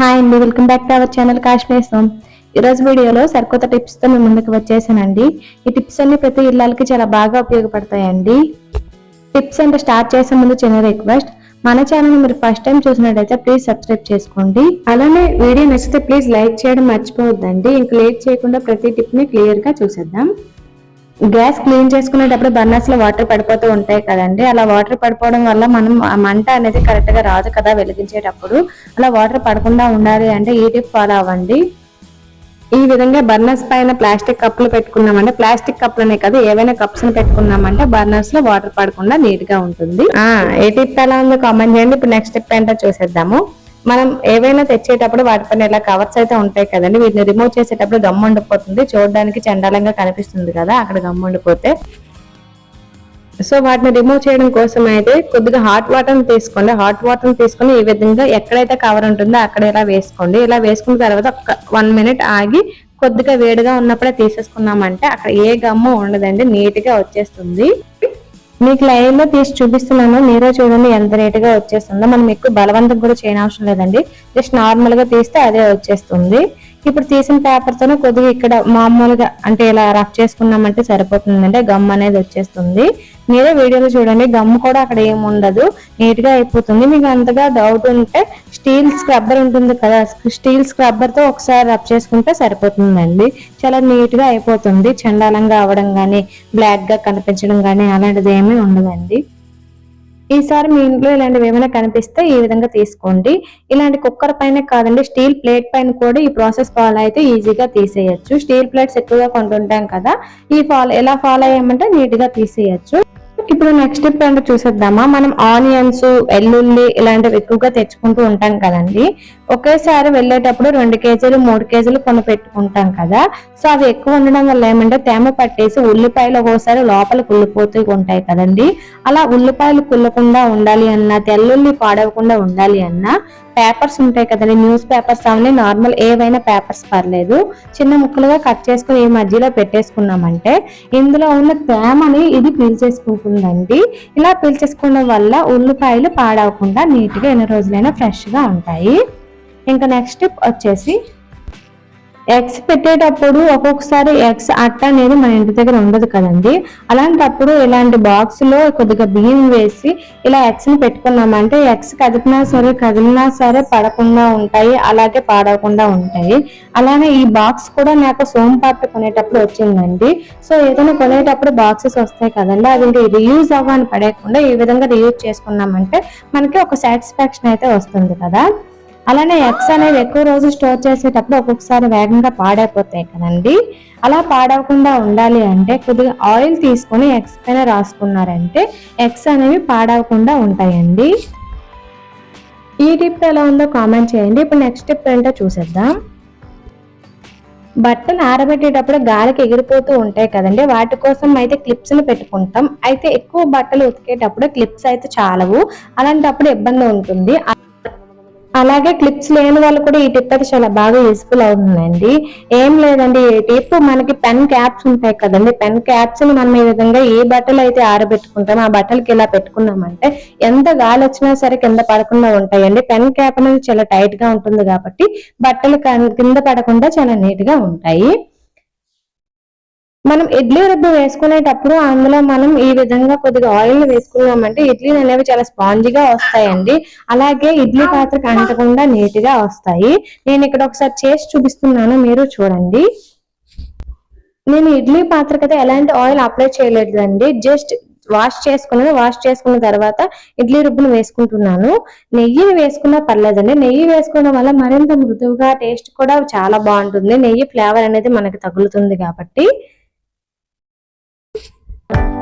Hi అండి welcome back to our channel Kashmir soan ఈరోజు వీడియోలో సరికొత్త టిప్స్తో మేము ముందుకు వచ్చేసానండి. ఈ టిప్స్ అన్ని ప్రతి ఇళ్ళకి చాలా బాగా ఉపయోగపడతాయండి. టిప్స్ అంటే స్టార్ట్ చేసే ముందు చిన్న రిక్వెస్ట్ మన ఛానల్ మీరు ఫస్ట్ టైం చూసినట్టయితే ప్లీజ్ సబ్స్క్రైబ్ చేసుకోండి. అలానే వీడియో నచ్చితే ప్లీజ్ లైక్ చేయడం మర్చిపోవద్దండి. ఇంక లేట్ చేయకుండా ప్రతి టిప్ని క్లియర్గా క్లియర్గా చూసేద్దాం. గ్యాస్ క్లీన్ చేసుకునేటప్పుడు బర్నర్స్లో వాటర్ పడిపోతూ ఉంటాయి కదండి. అలా వాటర్ పడిపోవడం వల్ల మనం మంట అనేది కరెక్ట్గా రాదు కదా వెలిగించేటప్పుడు. అలా వాటర్ పడకుండా ఉండాలి అంటే ఈ టిప్ ఫాలో అవ్వండి. ఈ విధంగా బర్నర్స్ పైన ప్లాస్టిక్ కప్పులు పెట్టుకున్నామంటే ప్లాస్టిక్ కప్పులనే కదా ఏవైనా కప్స్ పెట్టుకున్నామంటే బర్నర్స్లో వాటర్ పడకుండా నీట్గా ఉంటుంది ఏ టిప్ ఎలా ఉందో కామెంట్ చేయండి. ఇప్పుడు నెక్స్ట్ టిప్ ఏంటో చూసేద్దాము. మనం ఏవైనా తెచ్చేటప్పుడు వాటిపైన ఇలా కవర్స్ అయితే ఉంటాయి కదండి. వీటిని రిమూవ్ చేసేటప్పుడు గమ్ ఉండిపోతుంది. చూడడానికి చండాలంగా కనిపిస్తుంది కదా అక్కడ గమ్ ఉండిపోతే. సో వాటిని రిమూవ్ చేయడం కోసం అయితే కొద్దిగా హాట్ వాటర్ తీసుకోండి. హాట్ వాటర్ తీసుకొని ఈ విధంగా ఎక్కడైతే కవర్ ఉంటుందో అక్కడ ఇలా వేసుకోండి. ఇలా వేసుకున్న తర్వాత ఒక వన్ మినిట్ ఆగి కొద్దిగా వేడిగా ఉన్నప్పుడే తీసేసుకున్నామంటే అక్కడ ఏ గమ్ము ఉండదండి నీట్గా వచ్చేస్తుంది. మీకు లైవ్లో తీసి చూపిస్తున్నాను. మీరే చూడండి ఎంత రేటుగా గా వచ్చేస్తుందో. మనం ఎక్కువ బలవంతం కూడా చేయనవసరం లేదండి. జస్ట్ నార్మల్గా తీస్తే అదే వచ్చేస్తుంది. ఇప్పుడు తీసిన పేపర్తోనే కొద్దిగా ఇక్కడ మామూలుగా అంటే ఇలా రఫ్ చేసుకున్నామంటే సరిపోతుందంటే గమ్ అనేది వచ్చేస్తుంది. మీరే వీడియోలో చూడండి. గమ్ కూడా అక్కడ ఏముండదు నీట్గా అయిపోతుంది. మీకు అంతగా డౌట్ ఉంటే స్టీల్ స్క్రబ్బర్ ఉంటుంది కదా స్టీల్ స్క్రబ్బర్తో ఒకసారి రబ్ చేసుకుంటే సరిపోతుందండి. చాలా నీట్గా అయిపోతుంది. చండాలంగా అవడం కానీ బ్లాక్గా కనిపించడం కానీ అలాంటిది ఏమీ ఉండదండి. ఈసారి మీ ఇంట్లో ఇలాంటివి ఏమైనా కనిపిస్తే ఈ విధంగా తీసుకోండి. ఇలాంటి కుక్కర్ పైన కాదండి స్టీల్ ప్లేట్ పైన కూడా ఈ ప్రాసెస్ ఫాలో అయితే ఈజీగా తీసేయచ్చు. స్టీల్ ప్లేట్స్ ఎక్కువగా కొంటుంటాం కదా ఈ ఫాలో ఎలా ఫాలో అయ్యామంటే నీట్గా తీసేయచ్చు. ఇప్పుడు నెక్స్ట్ స్టెప్ ఏంటో చూసేద్దామా? మనం ఆనియన్స్ వెల్లుల్లి ఇలాంటివి ఎక్కువగా తెచ్చుకుంటూ ఉంటాం కదండి. ఒకేసారి వెళ్ళేటప్పుడు రెండు కేజీలు మూడు కేజీలు కొని పెట్టుకుంటాం కదా. సో అవి ఎక్కువ ఉండడం వల్ల ఏమంటే తేమ పట్టేసి ఉల్లిపాయలు ఒక్కోసారి లోపల కుళ్ళిపోతూ ఉంటాయి కదండి. అలా ఉల్లిపాయలు కుళ్ళకుండా ఉండాలి అన్నా తెల్లుల్లి పాడవకుండా ఉండాలి అన్నా పేపర్స్ ఉంటాయి కదండి న్యూస్ పేపర్స్ అవన్నీ నార్మల్ ఏవైనా పేపర్స్ పర్లేదు. చిన్న ముక్కలుగా కట్ చేసుకుని ఈ మధ్యలో పెట్టేసుకున్నామంటే ఇందులో ఉన్న తేమని ఇది పీల్చేసుకుంటుందండి. ఇలా పీల్చేసుకోవడం వల్ల ఉల్లిపాయలు పాడవకుండా నీట్గా ఎన్ని రోజులైనా ఫ్రెష్గా ఉంటాయి. ఇంకా నెక్స్ట్ వచ్చేసి ఎగ్స్ పెట్టేటప్పుడు ఒక్కొక్కసారి ఎగ్స్ అట్ట అనేది మన ఇంటి దగ్గర ఉండదు కదండి. అలాంటప్పుడు ఇలాంటి బాక్స్లో కొద్దిగా బియ్యం వేసి ఇలా ఎగ్స్ని పెట్టుకున్నామంటే ఎగ్స్ కదిపినా సరే కదిలినా సరే పడకుండా ఉంటాయి అలాగే పాడవకుండా ఉంటాయి. అలానే ఈ బాక్స్ కూడా నాకు సోంపాటు కొనేటప్పుడు వచ్చిందండి. సో ఏదైనా కొనేటప్పుడు బాక్సెస్ వస్తాయి కదండి అవి ఇంకా రీయూజ్ అవ్వని పడేయకుండా ఈ విధంగా రీయూజ్ చేసుకున్నామంటే మనకి ఒక సాటిస్ఫాక్షన్ అయితే వస్తుంది కదా. అలానే ఎగ్స్ అనేవి ఎక్కువ రోజు స్టోర్ చేసేటప్పుడు ఒక్కొక్కసారి వేగంగా పాడైపోతాయి కదండి. అలా పాడవకుండా ఉండాలి అంటే కొద్దిగా ఆయిల్ తీసుకొని ఎగ్స్ పైన రాసుకున్నారంటే ఎగ్స్ అనేవి పాడవకుండా ఉంటాయండి. ఈ టిప్ ఎలా ఉందో కామెంట్ చేయండి. ఇప్పుడు నెక్స్ట్ టిప్ ఏంటో చూసేద్దాం. బట్టలు ఆరబెట్టేటప్పుడు గాలికి ఎగిరిపోతూ ఉంటాయి కదండి. వాటి కోసం అయితే క్లిప్స్ని పెట్టుకుంటాం. అయితే ఎక్కువ బట్టలు ఉతికేటప్పుడు క్లిప్స్ అయితే చాలవు. అలాంటప్పుడు ఇబ్బంది ఉంటుంది. అలాగే క్లిప్స్ లేని వాళ్ళు కూడా ఈ టిప్ అయితే చాలా బాగా యూస్ఫుల్ అవుతుందండి. ఏం లేదండి ఈ టిప్ మనకి పెన్ క్యాప్స్ ఉంటాయి కదండి. పెన్ క్యాప్స్ని మనం ఈ విధంగా ఏ బట్టలు అయితే ఆరబెట్టుకుంటాం ఆ బట్టలకి ఇలా పెట్టుకున్నామంటే ఎంత గాలి వచ్చినా సరే కింద పడకుండా ఉంటాయండి. పెన్ క్యాప్ అనేది చాలా టైట్గా ఉంటుంది కాబట్టి బట్టలు కింద పడకుండా చాలా నీట్గా ఉంటాయి. మనం ఇడ్లీ రుబ్బు వేసుకునేటప్పుడు అందులో మనం ఈ విధంగా కొద్దిగా ఆయిల్ వేసుకున్నామంటే ఇడ్లీలు అనేవి చాలా స్పాంజిగా వస్తాయండి. అలాగే ఇడ్లీ పాత్రకు అంటకుండా నీట్గా వస్తాయి. నేను ఇక్కడ ఒకసారి చేసి చూపిస్తున్నాను మీరు చూడండి. నేను ఇడ్లీ పాత్రకి అయితే ఎలాంటి ఆయిల్ అప్లై చేయలేదండి జస్ట్ వాష్ చేసుకున్నాను. వాష్ చేసుకున్న తర్వాత ఇడ్లీ రుబ్బును వేసుకుంటున్నాను. నెయ్యిని వేసుకున్నా పర్లేదండి. నెయ్యి వేసుకోవడం వల్ల మరింత మృదువుగా టేస్ట్ కూడా చాలా బాగుంటుంది. నెయ్యి ఫ్లేవర్ అనేది మనకి తగులుతుంది కాబట్టి. Thank you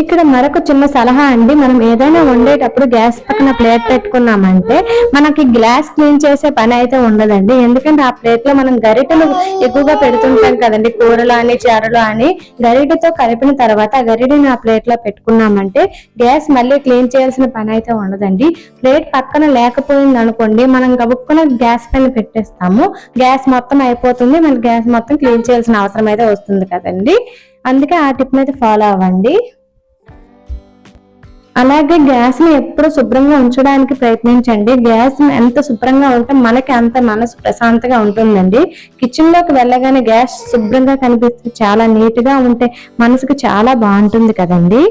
ఇక్కడ మరొక చిన్న సలహా అండి. మనం ఏదైనా వండేటప్పుడు గ్యాస్ పక్కన ప్లేట్ పెట్టుకున్నామంటే మనకి గ్లాస్ క్లీన్ చేసే పని అయితే ఉండదండి. ఎందుకంటే ఆ ప్లేట్లో మనం గరిటెలు ఎక్కువగా పెడుతుంటాం కదండి. కూరలు అని చారలు అని గరిటెతో కలిపిన తర్వాత ఆ గరిటెని ఆ ప్లేట్లో పెట్టుకున్నామంటే గ్యాస్ మళ్ళీ క్లీన్ చేయాల్సిన పని అయితే ఉండదండి. ప్లేట్ పక్కన లేకపోయింది అనుకోండి మనం గబుక్కున గ్యాస్ పైన పెట్టేస్తాము. గ్యాస్ మొత్తం అయిపోతుంది. మన గ్యాస్ మొత్తం క్లీన్ చేయాల్సిన అవసరం అయితే వస్తుంది కదండి. అందుకే ఆ టిప్ అయితే ఫాలో అవ్వండి. అలాగే గ్యాస్ని ఎప్పుడు శుభ్రంగా ఉంచడానికి ప్రయత్నించండి. గ్యాస్ ఎంత శుభ్రంగా ఉంటే మనకి అంత మనసు ప్రశాంతంగా ఉంటుందండి. కిచెన్లోకి వెళ్ళగానే గ్యాస్ శుభ్రంగా కనిపిస్తే చాలా నీట్గా ఉంటే మనసుకు చాలా బాగుంటుంది కదండి.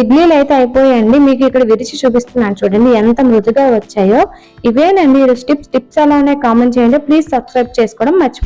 ఇడ్లీలు అయితే అయిపోయాయండి. మీకు ఇక్కడ విరిచి చూపిస్తున్నాను చూడండి ఎంత మృదుగా వచ్చాయో. ఇవేనండి టిప్స్ టిప్స్ అలానే కామెంట్ చేయండి. ప్లీజ్ సబ్స్క్రైబ్ చేసుకోవడం మర్చిపో